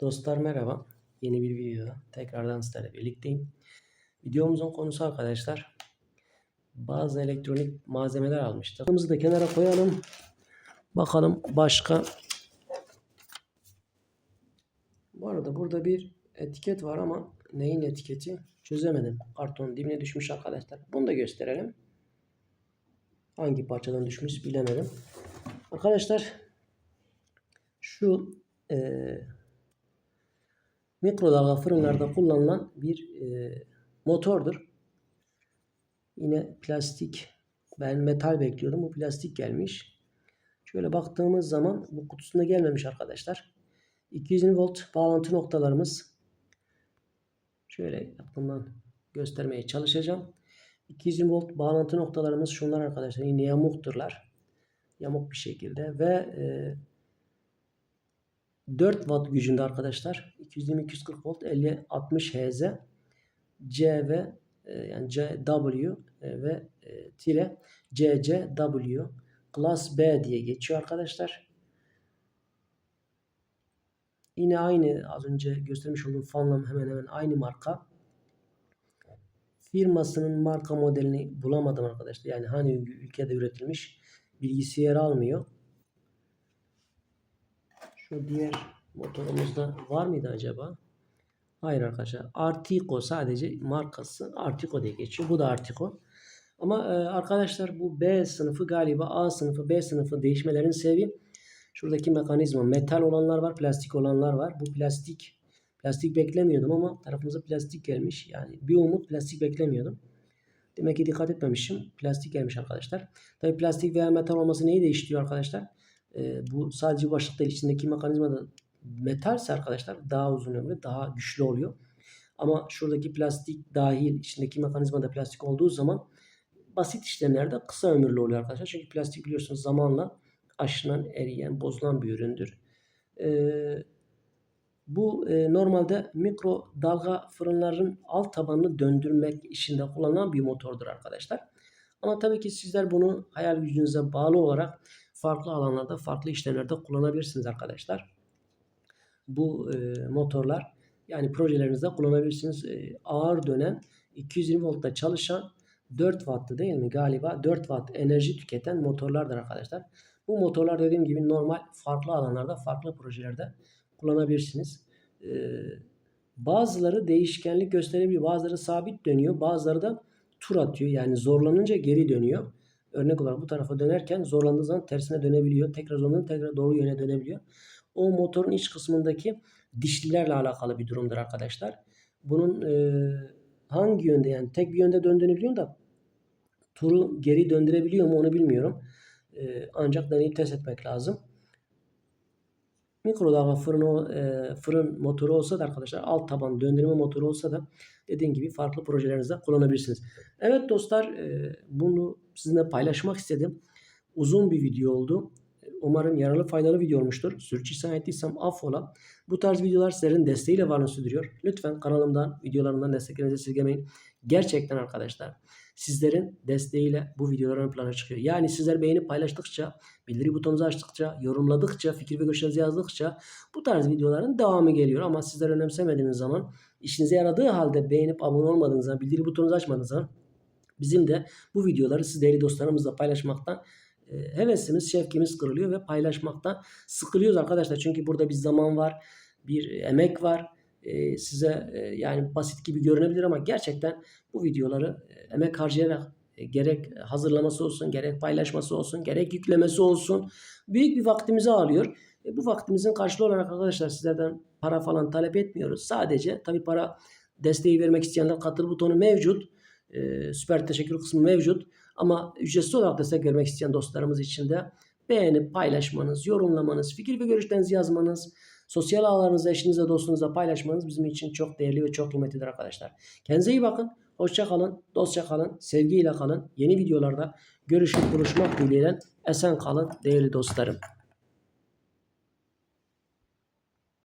Dostlar merhaba. Yeni bir videoda tekrardan sizlerle birlikteyim. Videomuzun konusu arkadaşlar bazı elektronik malzemeler almıştık. Bunumuzu da kenara koyalım. Bakalım başka. Bu arada burada bir etiket var ama neyin etiketi çözemedim. Kartonun dibine düşmüş arkadaşlar. Bunu da gösterelim. Hangi parçadan düşmüş bilemedim. Arkadaşlar şu eee mikrodalga fırınlarda kullanılan bir e, motordur. Yine plastik. Ben metal bekliyordum. Bu plastik gelmiş. Şöyle baktığımız zaman bu kutusunda gelmemiş arkadaşlar. 220 volt bağlantı noktalarımız. Şöyle yakından göstermeye çalışacağım. 220 volt bağlantı noktalarımız şunlar arkadaşlar. Yine yamukturlar. Yamuk bir şekilde ve e, 4 watt gücünde arkadaşlar. 220-240 volt 50-60 Hz C ve e, yani CW e, ve e, tire CCW Class B diye geçiyor arkadaşlar. Yine aynı az önce göstermiş olduğum fanla hemen hemen aynı marka. Firmasının marka modelini bulamadım arkadaşlar. Yani hani ülkede üretilmiş bilgisi yer almıyor. Şu diğer motorumuzda var mıydı acaba? Hayır arkadaşlar. Artico sadece markası Artico diye geçiyor. Bu da Artico. Ama e, arkadaşlar bu B sınıfı galiba A sınıfı B sınıfı değişmelerin sebebi şuradaki mekanizma. Metal olanlar var, plastik olanlar var. Bu plastik. Plastik beklemiyordum ama tarafımıza plastik gelmiş. Yani bir umut plastik beklemiyordum. Demek ki dikkat etmemişim. Plastik gelmiş arkadaşlar. Tabi plastik veya metal olması neyi değiştiriyor arkadaşlar? E, bu sadece başlık değil içindeki mekanizma da metalse arkadaşlar daha uzun ömürlü daha güçlü oluyor. Ama şuradaki plastik dahil içindeki mekanizma da plastik olduğu zaman basit işlemlerde kısa ömürlü oluyor arkadaşlar. Çünkü plastik biliyorsunuz zamanla aşınan, eriyen, bozulan bir üründür. Ee, bu e, normalde mikro dalga fırınların alt tabanını döndürmek işinde kullanılan bir motordur arkadaşlar. Ama tabii ki sizler bunu hayal gücünüze bağlı olarak farklı alanlarda, farklı işlemlerde kullanabilirsiniz arkadaşlar. Bu e, motorlar yani projelerinizde kullanabilirsiniz. E, ağır dönen 220 voltta çalışan 4 wattlı değil mi galiba 4 watt enerji tüketen motorlardır arkadaşlar. Bu motorlar dediğim gibi normal farklı alanlarda farklı projelerde kullanabilirsiniz. Ee, bazıları değişkenlik gösterebiliyor. Bazıları sabit dönüyor. Bazıları da tur atıyor. Yani zorlanınca geri dönüyor. Örnek olarak bu tarafa dönerken zorlandığı zaman tersine dönebiliyor. Tekrar zorlanınca tekrar doğru yöne dönebiliyor. O motorun iç kısmındaki dişlilerle alakalı bir durumdur arkadaşlar. Bunun e, hangi yönde yani tek bir yönde döndüğünü biliyorum da turu geri döndürebiliyor mu onu bilmiyorum. E, ancak deneyip test etmek lazım. Mikrodalga fırın, e, fırın motoru olsa da arkadaşlar alt taban döndürme motoru olsa da dediğim gibi farklı projelerinizde kullanabilirsiniz. Evet dostlar e, bunu sizinle paylaşmak istedim. Uzun bir video oldu. Umarım yararlı faydalı video olmuştur. Sürçülisan ettiysem affola. Bu tarz videolar sizlerin desteğiyle varlığını sürdürüyor. Lütfen kanalımdan, videolarımdan desteklerinizi esirgemeyin. Gerçekten arkadaşlar sizlerin desteğiyle bu videolar plana çıkıyor. Yani sizler beğenip paylaştıkça, bildiri butonunuzu açtıkça, yorumladıkça, fikir ve görüşlerinizi yazdıkça bu tarz videoların devamı geliyor. Ama sizler önemsemediğiniz zaman, işinize yaradığı halde beğenip abone olmadığınız zaman, bildiri butonunuzu açmadığınız zaman bizim de bu videoları siz değerli dostlarımızla paylaşmaktan hevesimiz, şevkimiz kırılıyor ve paylaşmaktan sıkılıyoruz arkadaşlar. Çünkü burada bir zaman var, bir emek var. E, size e, yani basit gibi görünebilir ama gerçekten bu videoları e, emek harcayarak e, gerek hazırlaması olsun, gerek paylaşması olsun, gerek yüklemesi olsun büyük bir vaktimizi alıyor. Bu vaktimizin karşılığı olarak arkadaşlar sizlerden para falan talep etmiyoruz. Sadece tabi para desteği vermek isteyenler katıl butonu mevcut. E, süper teşekkür kısmı mevcut. Ama ücretsiz olarak destek vermek isteyen dostlarımız için de beğenip paylaşmanız, yorumlamanız, fikir ve görüşlerinizi yazmanız, sosyal ağlarınızda eşinizle dostunuzla paylaşmanız bizim için çok değerli ve çok kıymetlidir arkadaşlar. Kendinize iyi bakın. Hoşça kalın, dostça kalın, sevgiyle kalın. Yeni videolarda görüşüp buluşmak dileğiyle esen kalın değerli dostlarım.